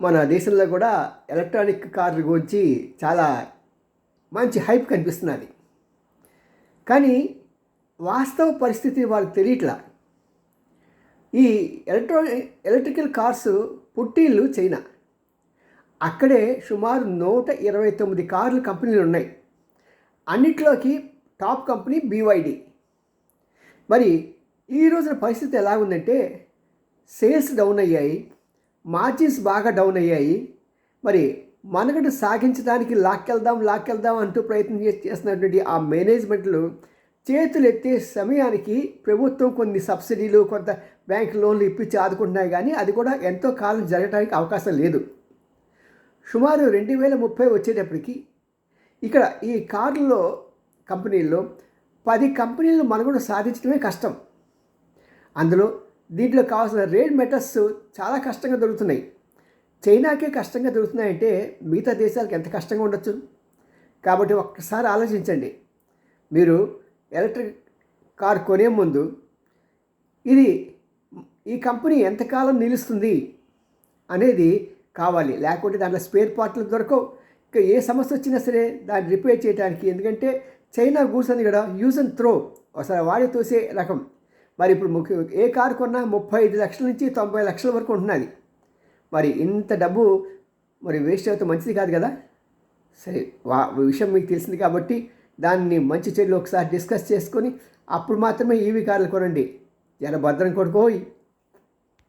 మన దేశంలో కూడా ఎలక్ట్రానిక్ కార్ల గురించి చాలా మంచి హైప్ కనిపిస్తున్నది. కానీ వాస్తవ పరిస్థితి వాళ్ళకి తెలియట్లా. ఈ ఎలక్ట్రా ఎలక్ట్రికల్ కార్స్ పుట్టిల్లు చైనా. అక్కడే సుమారు నూట ఇరవై తొమ్మిది కార్లు కంపెనీలు ఉన్నాయి. అన్నిట్లోకి టాప్ కంపెనీ బీవైడి. మరి ఈ రోజున పరిస్థితి ఎలా ఉందంటే సేల్స్ డౌన్ అయ్యాయి. మార్జిన్స్ బాగా డౌన్ అయ్యాయి. మరి మనగడు సాగించడానికి లాక్కెళ్దాం లాక్కెళ్దాం అంటూ ప్రయత్నం చేస్తున్నటువంటి ఆ మేనేజ్మెంట్లు చేతులు ఎత్తే సమయానికి ప్రభుత్వం కొన్ని సబ్సిడీలు కొంత బ్యాంక్ లోన్లు ఇప్పించి ఆదుకుంటున్నాయి కానీ అది కూడా ఎంతో కాలం జరగడానికి అవకాశం లేదు. సుమారు రెండు వేల ముప్పై వచ్చేటప్పటికి ఇక్కడ ఈ కార్లలో కంపెనీల్లో పది కంపెనీలు మనుగడ సాధించడమే కష్టం. అందులో దీంట్లో కావాల్సిన రేడ్ మెటల్స్ చాలా కష్టంగా దొరుకుతున్నాయి. చైనాకే కష్టంగా దొరుకుతున్నాయంటే మిగతా దేశాలకు ఎంత కష్టంగా ఉండొచ్చు? కాబట్టి ఒక్కసారి ఆలోచించండి. మీరు ఎలక్ట్రిక్ కార్ కొనే ముందు ఇది ఈ కంపెనీ ఎంతకాలం నిలుస్తుంది అనేది కావాలి. లేకుంటే దాంట్లో స్పేర్ పార్ట్లు దొరకవు. ఇంకా ఏ సమస్య వచ్చినా సరే దాన్ని రిపేర్ చేయడానికి ఎందుకంటే చైనా గూడ్స్ అని కూడా యూజ్ అండ్ త్రో. ఒకసారి వాడి తోసే రకం. మరి ఇప్పుడు ముఖ్య ఏ కారు కొన్నా ముప్పై ఐదు లక్షల నుంచి తొంభై లక్షల వరకు ఉంటున్నది. మరి ఇంత డబ్బు మరి వేస్ట్ అవుతే మంచిది కాదు కదా? సరే వా విషయం మీకు తెలిసింది కాబట్టి దాన్ని మంచి చెడులు ఒకసారి డిస్కస్ చేసుకొని అప్పుడు మాత్రమే ఈవీ కార్లు కొనండి. జర భద్రం కొడుకోయి.